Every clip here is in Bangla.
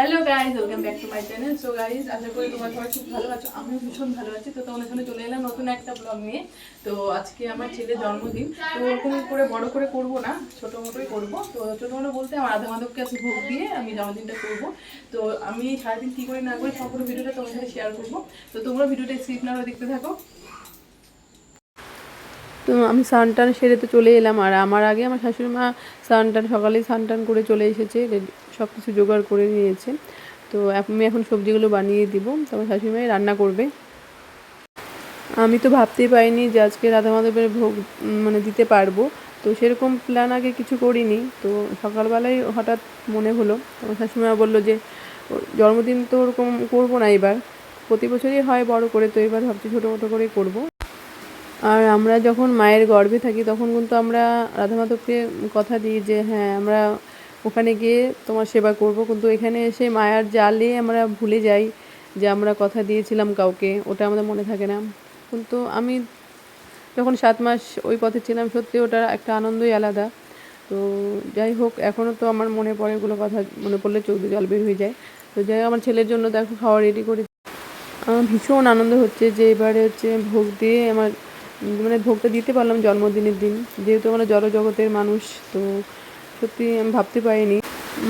Hello guys welcome back to my channel so guys আশা করি তোমরা সবাই খুব ভালো আছো। আমিও ভীষণ ভালো আছি। তো তোমাদের সামনে চলে এলাম নতুন একটা ব্লগ নিয়ে। তো আজকে আমার ছেলের জন্মদিন। তো ওরকম করে বড় করে করব না, ছোট মোটোই করব। তো ছোট মোটো বলতে আমার আধা মাধবকে আছে ভোগ দিয়ে আমি জন্মদিনটা করব। তো আমি সারাদিন কী করে না করে সম্পূর্ণ ভিডিওটা তোমার সাথে শেয়ার করব। তো তোমরা ভিডিওটা স্ক্রিপ্ট না দেখতে থাকো। তো আমি স্নান টান সেরে তো চলে এলাম। আর আমার আগে আমার শাশুড়ি মা স্নান টান সকালেই স্নান টান করে চলে এসেছে। সব কিছু জোগাড় করে নিয়েছে। তো আমি এখন সবজিগুলো বানিয়ে দিব। তো আমার শাশুড়ি মাই রান্না করবে। আমি তো ভাবতেই পারিনি যে আজকে রাধা মাধবের ভোগ মানে দিতে পারব। তো সেরকম প্ল্যান আগে কিছু করিনি। তো সকালবেলায় হঠাৎ মনে হলো আমার শাশুড়িমা বলল যে জন্মদিন তো ওরকম করব না এবার। প্রতি বছরই হয় বড় করে, তো এবার ভাবছি ছোটো মোটো করেই করব। আর আমরা যখন মায়ের গর্ভে থাকি, তখন কিন্তু আমরা রাধা মাধবকে কথা দিই যে হ্যাঁ আমরা ওখানে গিয়ে তোমার সেবা করব। কিন্তু এখানে এসে মায়ার জালে আমরা ভুলে যাই যে আমরা কথা দিয়েছিলাম কাউকে, ওটা আমাদের মনে থাকে না। কিন্তু আমি যখন সাত মাস ওই পথে ছিলাম, সত্যি ওটার একটা আনন্দই আলাদা। তো যাই হোক এখনও তো আমার মনে পড়ে এগুলো কথা, মনে পড়লে চোখ জল বের হয়ে যায়। তো যাই আমার ছেলের জন্য দেখো খাওয়া রেডি করে আমার ভীষণ আনন্দ হচ্ছে যে এবারে হচ্ছে ভোগ দিয়ে আমার মানে ভোগটা দিতে পারলাম জন্মদিনের দিন। যেহেতু আমরা জড়জগতের মানুষ, তো সত্যি আমি ভাবতে পারিনি।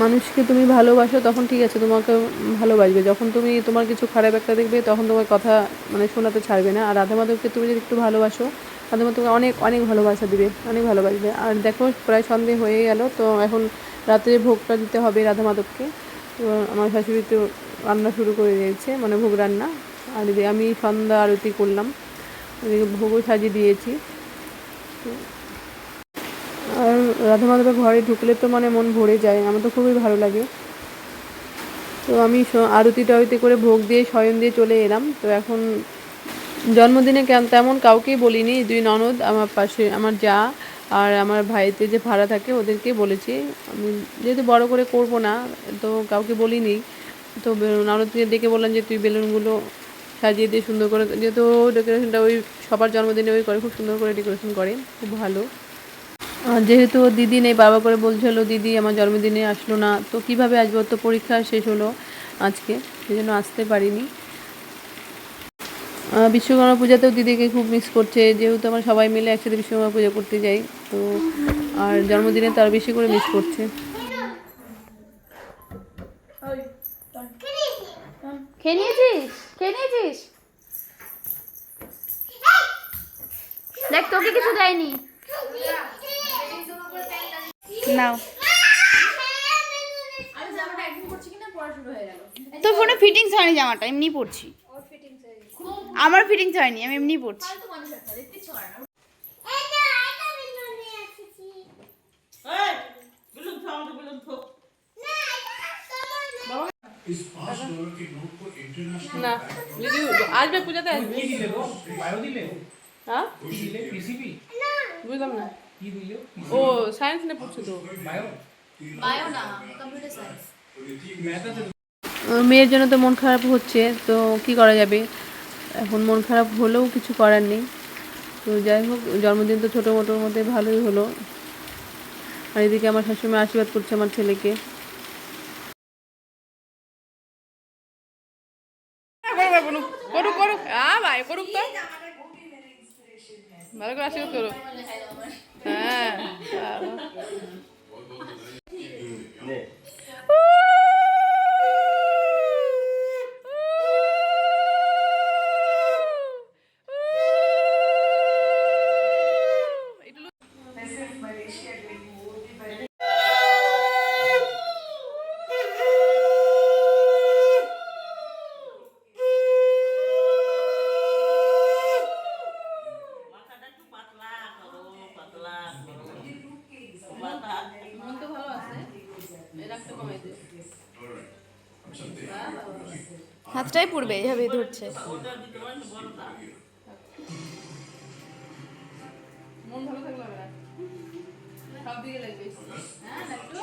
মানুষকে তুমি ভালোবাসো তখন ঠিক আছে, তোমাকে ভালোবাসবে। যখন তুমি তোমার কিছু খারাপ একটা দেখবে, তখন তোমার কথা মানে শোনাতে ছাড়বে না। আর রাধা মাধবকে তুমি যদি একটু ভালোবাসো রাধা মাধবকে অনেক অনেক ভালোবাসা দিবে, অনেক ভালোবাসবে। আর দেখো, প্রায় সন্ধে হয়ে গেল, তো এখন রাত্রে ভোগটা দিতে হবে রাধা মাধবকে তো আমার শাশুড়ি তো রান্না শুরু করে দিয়েছে মানে ভোগ রান্না। আর আমি সন্ধ্যা আরতি করলাম, ভোগও সাজিয়ে দিয়েছি। আর রাধা মাধবের ঘরে ঢুকলে তো মানে মন ভরে যায়, আমার তো খুবই ভালো লাগে। তো আমি আরতি টারতি করে ভোগ দিয়ে, শয়ন দিয়ে চলে এলাম। তো এখন জন্মদিনে কেন- তেমন কাউকেই বলিনি, দুই ননদ, আমার পাশে, আমার যা আর আমার ভাইতে যে ভাড়া থাকে ওদেরকে বলেছি। আমি যেহেতু বড় করে করব না, তো কাউকে বলিনি। তো ননদকে ডেকে বললাম যে, তুই বেলুনগুলো সাজিয়ে দিয়ে সুন্দর করে। যেহেতু ডেকোরেশনটা ওই সবার জন্মদিনে ওই করে, খুব সুন্দর করে ডেকোরেশন করে, খুব ভালো। যেহেতু দিদি নেই, বাবা করে বলছিল দিদি, আমার জন্মদিনে আসলো না। তো কীভাবে আসব? তো পরীক্ষা শেষ হলো আজকে, সেই জন্য আসতে পারিনি। বিশ্বকর্মা পূজাতেও দিদিকে খুব মিস করছে। যেহেতু আমরা সবাই মিলে একসাথে বিশ্বকর্মা পূজা করতে যাই, তো আর জন্মদিনে তার বেশি করে মিস করছে। নিয়েছিস? দেখ, তোকে কিছু দেয়নি। নাও। তো ফোনে ফিটিংস হয়নি জামাটা এমনি পড়ছি আমার ফিটিংস হয়নি আমি এমনি পড়ছি বুঝলাম না। কি ও সায়েন্স পড়ছো তো? বায়ো মেয়ের জন্য তো মন খারাপ হচ্ছে তো কি করা যাবে? এখন মন খারাপ হলেও কিছু করার নেই। তো যাই হোক জন্মদিন তো ছোটো মোটোর মধ্যে ভালোই হলো। আর এদিকে আমার শাশুড়ি মা আশীর্বাদ করছে আমার ছেলেকে। করুক করুক আ ভাই করুক তো। ভালো করে আশীর্বাদ করো। হ্যাঁ হাতটাই পড়বে এইভাবে ধরছে মন ভালো থাকলে হবে না সব দিকে লাগবে হ্যাঁ Nattu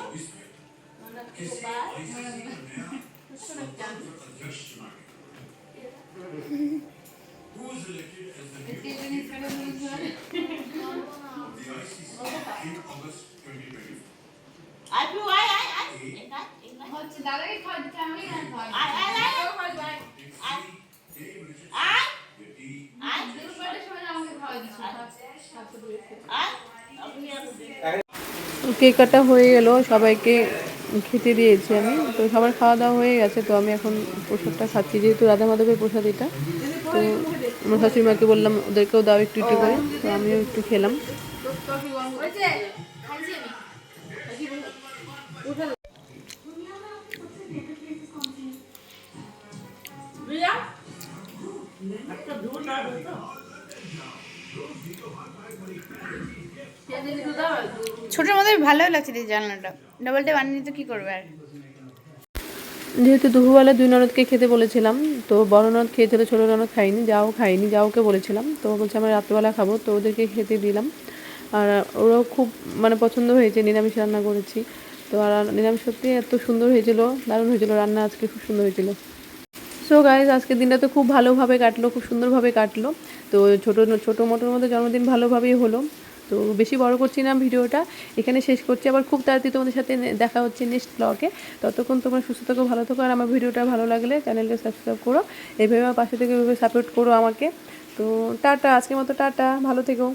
ICC in August 2024. I do, I, I, I, I, I, হচ্ছে দাদাকে খাওয়া দিচ্ছে আমি খাওয়া কেক কাটা হয়ে গেল সবাইকে খেতে দিয়েছি আমি। তো সবার খাওয়া দাওয়া হয়ে গেছে তো আমি এখন প্রসাদটা খাচ্ছি। যেহেতু রাধা মাধবের প্রসাদ এটা তো আমার শাশুড়ি মাকে বললাম ওদেরকেও দাও একটু একটু করে। তো আমিও একটু খেলাম। ছোটোর মধ্যে ভালোই লাগছে এই জানলাটা। ডবলটা বানিয়ে তো কি করবে আর? যেহেতু দুপুরবেলা দুই ননদকে খেতে বলেছিলাম তো বড় ননদ খেয়েছিল ছোটো ননদ খাইনি যাও খাইনি যাওকে বলেছিলাম। তো বলছে আমরা রাত্রেবেলা খাব। তো ওদেরকে খেতে দিলাম। আর ওরাও খুব মানে পছন্দ হয়েছে, নিরামিষ রান্না করেছি। তো আর নিরামিষ সত্যি এত সুন্দর হয়েছিল, দারুণ হয়েছিল রান্না, আজকে খুব সুন্দর হয়েছিল। সো গাইজ আজকের দিনটা তো খুব ভালোভাবে কাটলো, খুব সুন্দরভাবে কাটলো। তো ছোটো ছোটো মোটোর মধ্যে জন্মদিন ভালোভাবেই হলো। তো বেশি বড় করছি না ভিডিওটা, এখানে শেষ করছি। আবার খুব তাড়াতাড়ি তোমাদের সাথে দেখা হচ্ছে নেক্সট ব্লগে ততক্ষণ তোমরা সুস্থ থাকো, ভালো থাকো, আর আমার ভিডিওটা ভালো লাগলে চ্যানেলটা সাবস্ক্রাইব করো। এইভাবে আমার পাশে থেকে এভাবে সাপোর্ট করো আমাকে। তো টাটা, আজকের মতো টাটা, ভালো থেকো।